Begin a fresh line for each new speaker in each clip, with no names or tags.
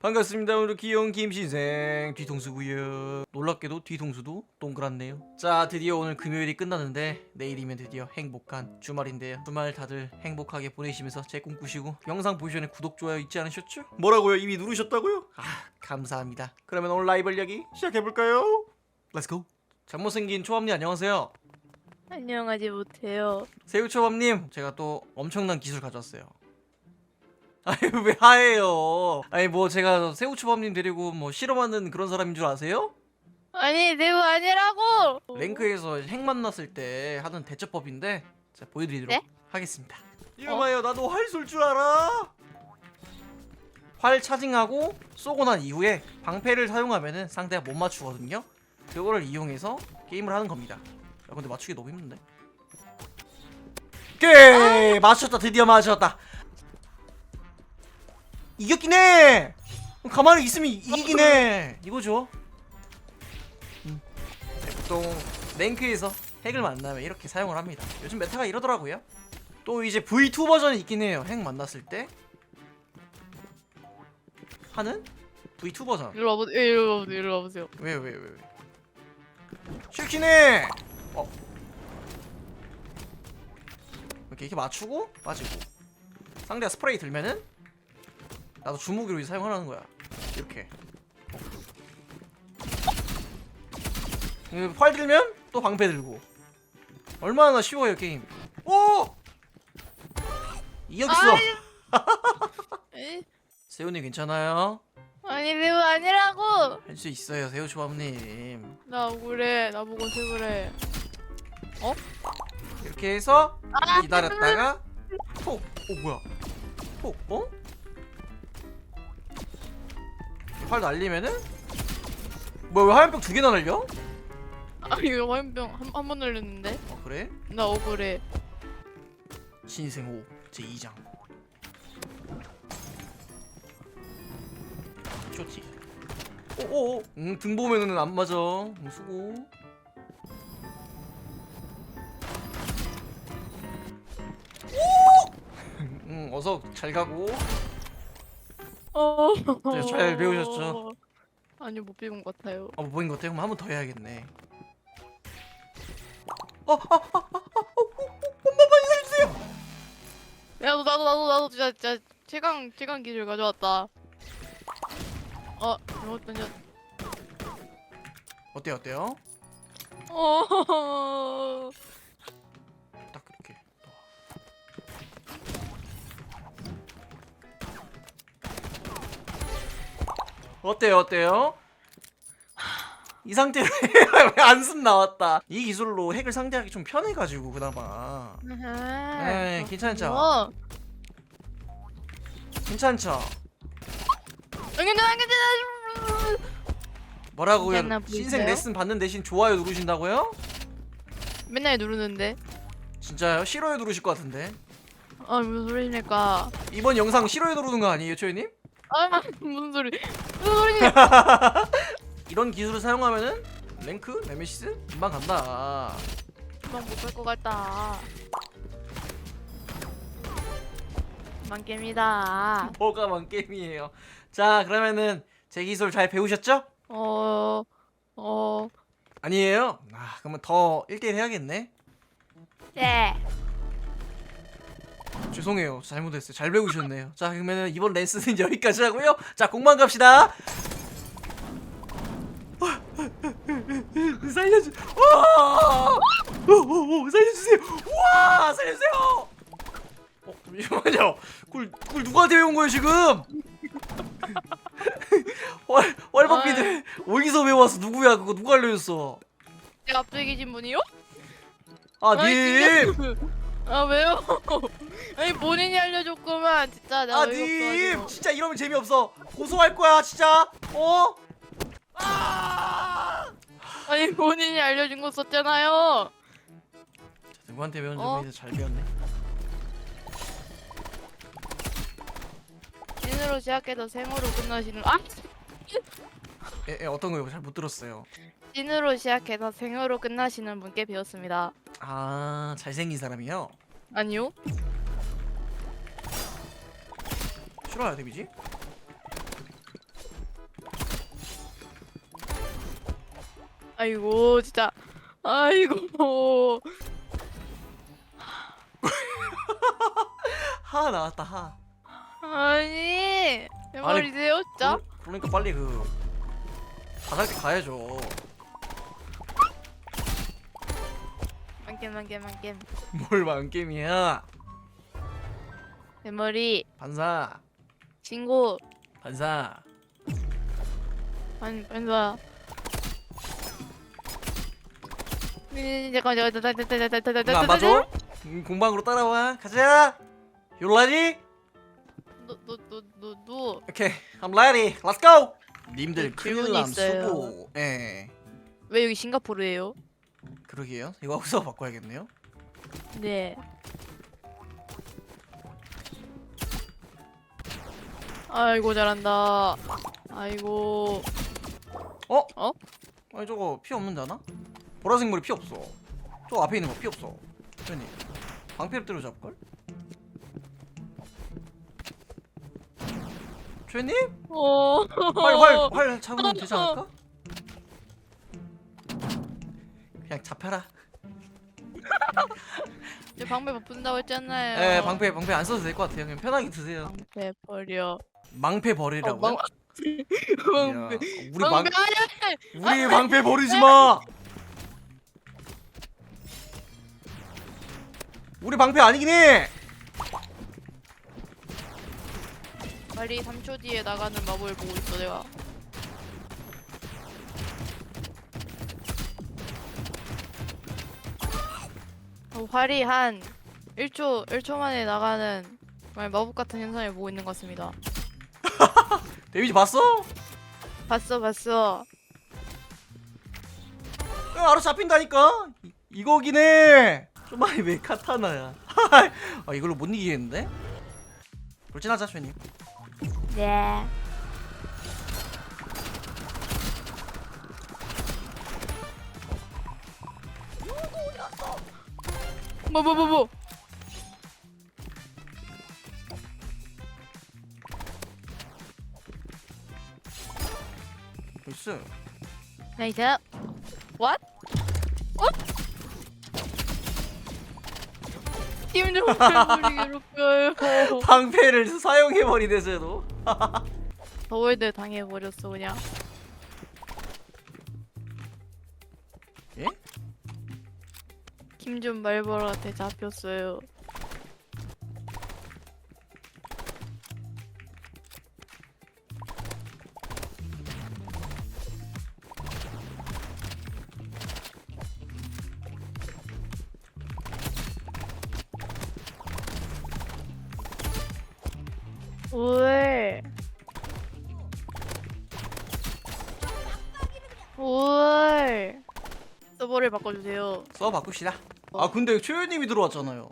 반갑습니다. 오늘 귀여운 김신생 뒤통수고요. 놀랍게도 뒤통수도 동그랗네요. 자, 드디어 오늘 금요일이 끝나는데 내일이면 드디어 행복한 주말인데요. 주말 다들 행복하게 보내시면서 제 꿈꾸시고 영상 보기 전에 구독 좋아요 잊지 않으셨죠? 뭐라고요? 이미 누르셨다고요? 아, 감사합니다. 그러면 오늘 라이벌 이야기 시작해 볼까요? 렛츠고. 잘못생긴 초밥님 안녕하세요.
안녕하지 못해요.
새우초밥님 제가 또 엄청난 기술 가져왔어요. 아니 왜 하해요? 아니 뭐 제가 새우초밥님 데리고 뭐 실험하는 그런 사람인 줄 아세요?
아니 내우 아니라고.
랭크에서 핵 만났을 때 하는 대처법인데 제가 보여드리도록
네?
하겠습니다. 이거 봐요 나도 활 쏠 줄 알아. 활 차징하고 쏘고 난 이후에 방패를 사용하면은 상대가 못 맞추거든요. 그거를 이용해서 게임을 하는 겁니다. 야, 근데 맞추기 너무 힘든데. 꽤 맞췄다 드디어 맞췄다. 이겼긴 해. 가만히 있으면 이기긴 해. 이거죠. 음. 보통 랭크에서 핵을 만나면 이렇게 사용을 합니다. 요즘 메타가 이러더라고요. 또 이제 V2 버전이 있긴 해요. 핵 만났을 때 하는 V2 버전.
이리 와보, 예, 이리 와보세요. 이리 와보세요.
왜 왜 왜 왜? 해. 어. 이렇게 이렇게 맞추고 빠지고. 상대가 스프레이 들면은 나도 주무기로 사용하라는 거야. 이렇게. 어. 활 들면 또 방패 들고. 얼마나 쉬워요 게임. 오! 이겼어. 세훈이 괜찮아요?
아니 내우 아니라고.
할 수 있어요 세우 조합님.
나 억울해. 나 보고 억울해.
이렇게 해서
아,
기다렸다가 톡! 어 뭐야? 톡! 어? 활 날리면은 뭐야 왜 화염병 두 개나 날려?
아 이거 화염병 한 한 번 날렸는데.
어 그래?
나 억울해.
신생 5 제2장 쇼티 오오오 응, 등 보면은 안 맞아 응, 수고 오! 응 어서 잘 가고
어.
네, 잘 배우셨죠?
아니 못 배운 것 같아요.
아, 뭐 보인 것 같아요? 그럼 한 번 더 해야겠네. 어, 어, 어, 어, 어, 어, 엄마 빨리 살려주세요.
야, 너 나도 나도 나도 진짜 진짜 최강 최강 기술 가져왔다. 어, 잘못 던졌.
어때요, 어때요?
어.
어때요, 어때요? 이 상태로 안숨 나왔다. 이 기술로 핵을 상대하기 좀 편해가지고 그나마. 네, 괜찮죠?
어.
괜찮죠?
응애는
뭐라고요?
보이세요?
신생 레슨 받는 대신 좋아요 누르신다고요?
맨날 누르는데.
진짜요? 싫어요 누르실 것 같은데.
아 무슨 소리입니까?
이번 영상 싫어요 누르는 거 아니에요, 초이님?
아 무슨 소리? 무슨 소리니?
이런 기술을 사용하면은 랭크, 네메시스 금방 간다.
금방 못할 것 같다. 만겜이다.
뭐가만 게임이에요. 자, 그러면은 제 기술 잘 배우셨죠?
어, 어,
아니에요? 아, 그러면 더 1대1 해야겠네.
네.
죄송해요. 잘못했어요. 잘 배우셨네요. 자, 그러면은 이번 레슨은 여기까지 하고요. 자, 공방 갑시다. 살려주. 와! 오, 오, 오, 살려주세요. 와, 살려주세요. 어, 잠시만요. 그걸, 그걸 누구한테 배운 거예요 지금? 월 월법비들 어디서 배워왔어? 누구야? 그거 누가 알려줬어?
제 앞에 계신 분이요?
아,
아니,
님.
아 왜요? 아니 본인이 알려줬구만 진짜 내가
아,
어이가
님.
없어가지고.
진짜 이러면 재미없어. 고소할 거야, 진짜. 어? 아!
아니 본인이 알려준 거 썼잖아요.
자, 누구한테 배웠는지
어?
모르겠는데 잘 배웠네.
진으로 시작해서 생으로 끝나시는 아
예, 예 어떤 거요? 잘 못 들었어요.
진으로 시작해서 생으로 끝나시는 분께 배웠습니다.
아 잘생긴 사람이요?
아니요?
싫어요 데미지?
아이고 진짜 아이고
하 나왔다 하.
아니 내 머리 세웠자
그, 그러니까 빨리 그 바닥에 가야죠.
만겜 만겜 만겜.
뭘 만게임이야?
내 머리.
반사.
친구.
반사.
반 반사. 음, 잠깐 잠깐 잠깐 잠깐 잠깐 잠깐
이거 안 봐줘? 음, 공방으로 따라와. 가자. You ready?
너너너너너.
오케이 I'm ready. Let's go 님들
네,
큰일
질문이
남
있어요.
수고 예
왜 여기 싱가포르예요?
그러게요 이거 하고서 바꿔야겠네요
네. 아이고 잘한다. 아이고.
어?
어?
아니 저거 피 없는데 하나? 보라색 머리 피 없어 저 앞에 있는 거 피 없어 괜히 방패를 때려잡을 걸? 최님?
어.
활, 활, 활 잡으면 되지 않을까? 그냥 잡혀라
저 방패 못 푼다고 했잖아요.
예, 방패, 방패 안 써도 될 것 같아요 그냥 편하게 드세요
방패 버려.
망패
어,
버리라고요?
망...
이야,
방패.
우리 망,
방패 아니야.
우리 방패 버리지 마. 우리 방패 아니긴 해.
빨리 3초 뒤에 나가는 마법을 보고 있어 내가. 어, 활이 한 1초 1초 만에 나가는 정말 마법 같은 현상을 보고 있는 것 같습니다.
데미지 봤어?
봤어 봤어.
응, 알아서 잡힌다니까. 이, 이거긴 해. 좀만이 왜 카타나야? 아 이걸로 못 이기겠는데? 돌진하자 쉐님.
네. 뭐 뭐 뭐 뭐?
나이스.
나이스. 팀좀 우리 괴롭혀요.
방패를 사용해 버리네 쟤도.
더월드 당해버렸어 그냥.
예?
김준 말벌한테 잡혔어요. 왜? 왜? 서버를 바꿔주세요.
서버 바꿉시다. 아 근데 최윤님이 들어왔잖아요.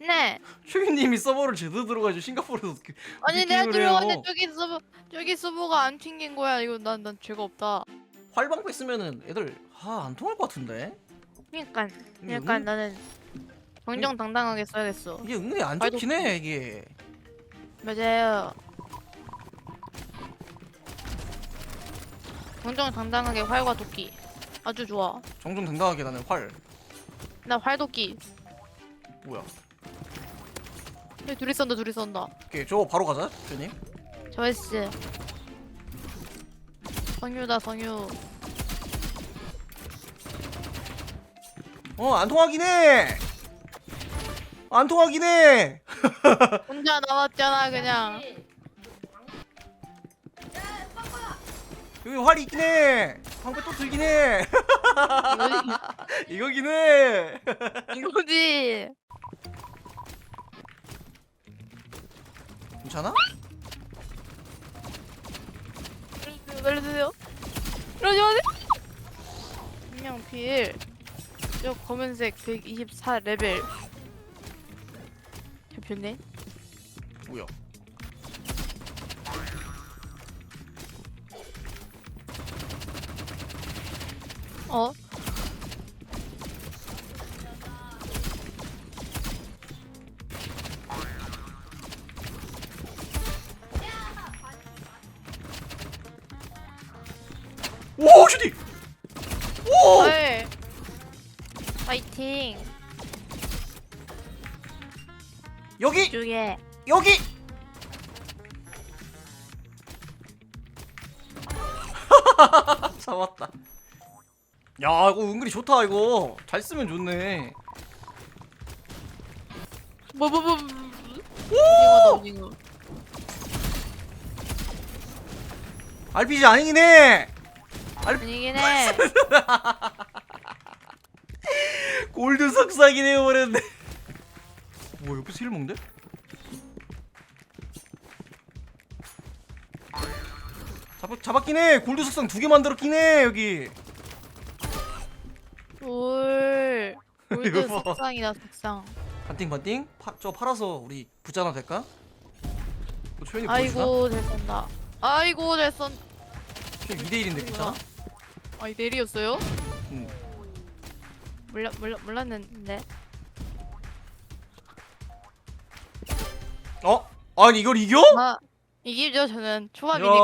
네.
최윤님이 서버를 제대로 들어가지고 싱가포르에서 그-
아니 내가
해요.
저기 서버 저기 서버가 안 튕긴 거야. 이거 난 난 죄가 없다.
활방패 쓰면은 애들 아안 통할 것 같은데.
그러니까
이게
그러니까
은,
나는 정정당당하게 써야겠어.
이게 은근히 안 좋긴 해 이게.
맞아요. 정정당당하게 활과 도끼. 아주 좋아.
정정 당당하게 나는 활.
나 활도끼.
뭐야?
네, 둘이 쏜다 둘이 쏜다.
오케이 저거 바로 가자 최님.
저이스. 성유다 성유.
어 안 통하긴 해. 안 통하긴 해.
혼자 남았잖아 그냥.
여기 활이 있긴 해. 방패 또 들긴 해. 이거긴 해.
이거지.
괜찮아?
살려주세요, 살려주세요. 이러지 마세요. 분명 필. 저 검은색 124 레벨. 잡혔네.
뭐야?
어?
오 슈팅! 오!
네. 파이팅.
여기
중에.
여기 잡았다 야 이거 은근히 좋다 이거 잘 쓰면 좋네
뭐뭐뭐. 오징어다 오징어.
RPG 아니긴 해
아니긴 해.
골드 석상이 되어버렸네 뭐 옆에서 힐 먹는데? 잡았, 잡았긴 해 골드 석상 두 개 만들었긴 해 여기
올. 골드
이거 봐.
석상이다 석상.
반띵 반띵 파, 저 팔아서 우리 부자나 될까? 뭐 초연이 보여주나?
아이고 잘 쏜다. 아이고 잘 쏜.
초연 2대1인데 괜찮아?
아이 내리였어요?
응.
몰라 몰라 몰랐는데.
어? 아니 이걸 이겨?
아 이기죠 저는 초밥이니까.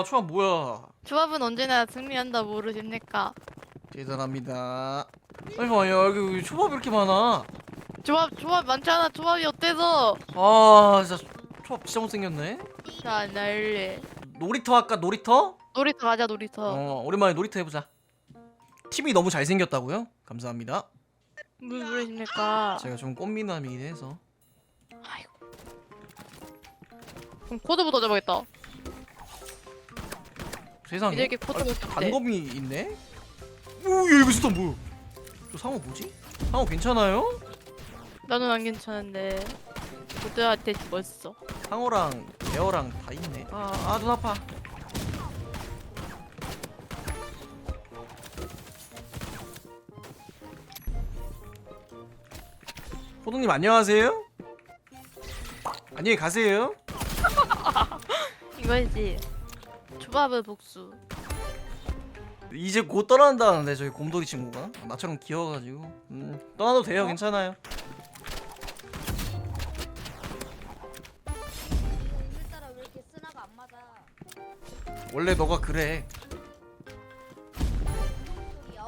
야 초밥 뭐야
초밥은 언제나 승리한다 모르십니까?
대단합니다 아니 봐요 여기 초밥 이렇게 많아
초밥 초밥 많잖아. 초밥이 어때서?
아 진짜 초밥 진짜 못생겼네
자 날래.
놀이터 할까 놀이터?
놀이터 가자 놀이터.
어 오랜만에 놀이터 해보자 팀이 너무 잘생겼다고요? 감사합니다
무슨 소리십니까?
제가 좀 꽃미남이긴 해서
아이고. 그럼 코드부터 잡아야겠다.
세상에
이렇게 코드부터 잡대.
단검이 있네? 오얘 이거 진짜 뭐야 저 상어 뭐지? 상어 괜찮아요?
나는 안 괜찮은데. 코드한테 죽었어.
상어랑 베어랑 다 있네 아 아 눈 아파 호동님 안녕하세요? 안녕히 가세요
이거지. 초밥은 복수.
이제 곧 떠난다는데 저희 곰돌이 친구가 나처럼 귀여워가지고 음, 떠나도 돼요 괜찮아요
오늘따라 왜 이렇게 쓰나가 안 맞아?
원래 너가 그래
소리야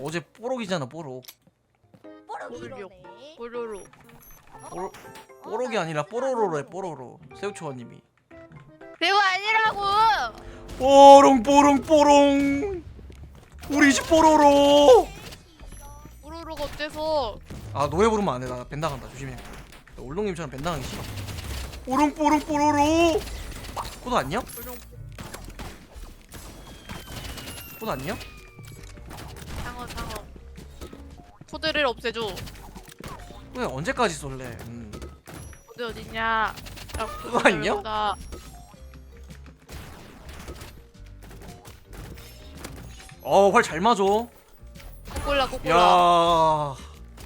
어제
뽀록이잖아 뽀록
뽀록이
뽀록이요.
이러네.
뽀로로.
뽀록 뽀록이 아니라 뽀로로래 뽀로로 새우초원님이
그거 아니라고.
뽀롱 뽀롱 뽀롱 우리 집 뽀로로
뽀로로가 어때서?
아 노래 부르면 안돼 나 벤당한다 조심해 나 올롱님처럼 벤당하기 싫어 뽀롱 뽀롱 뽀로로 코드 안녕? 코드 안녕?
상어 상어. 코드를 없애줘.
그래 언제까지 쏠래 음.
코드 어딨냐? 야,
그거?
나
어활 잘 맞아
꼬골라 꼬골라.
야,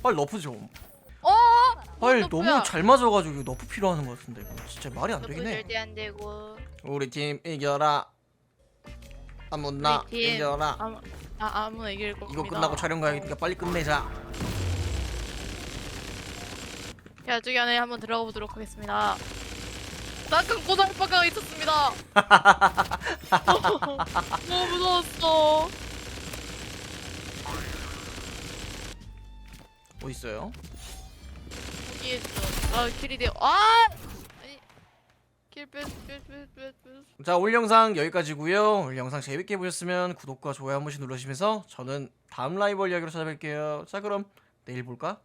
활 너프 좀.
어?
활. 너무 잘 맞아가지고 너프 필요하는 것 같은데 이거 진짜 말이 안 되긴 해.
절대 안 되고.
우리 팀 이겨라. 아무나
우리 팀.
이겨라.
아무 아 이길 겁니다.
이거 끝나고 촬영 가야니까 빨리 끝내자.
야 저기 안에 한번 들어가 보도록 하겠습니다. 낙한 고달파가 있었습니다. 너무 무서웠어.
어디 있어요?
여기 있어. 아 킬이 돼요. 아! 아니
자 오늘 영상 여기까지고요. 오늘 영상 재밌게 보셨으면 구독과 좋아요 한 번씩 눌러주시면서 저는 다음 라이벌 이야기로 찾아뵐게요. 자 그럼 내일 볼까?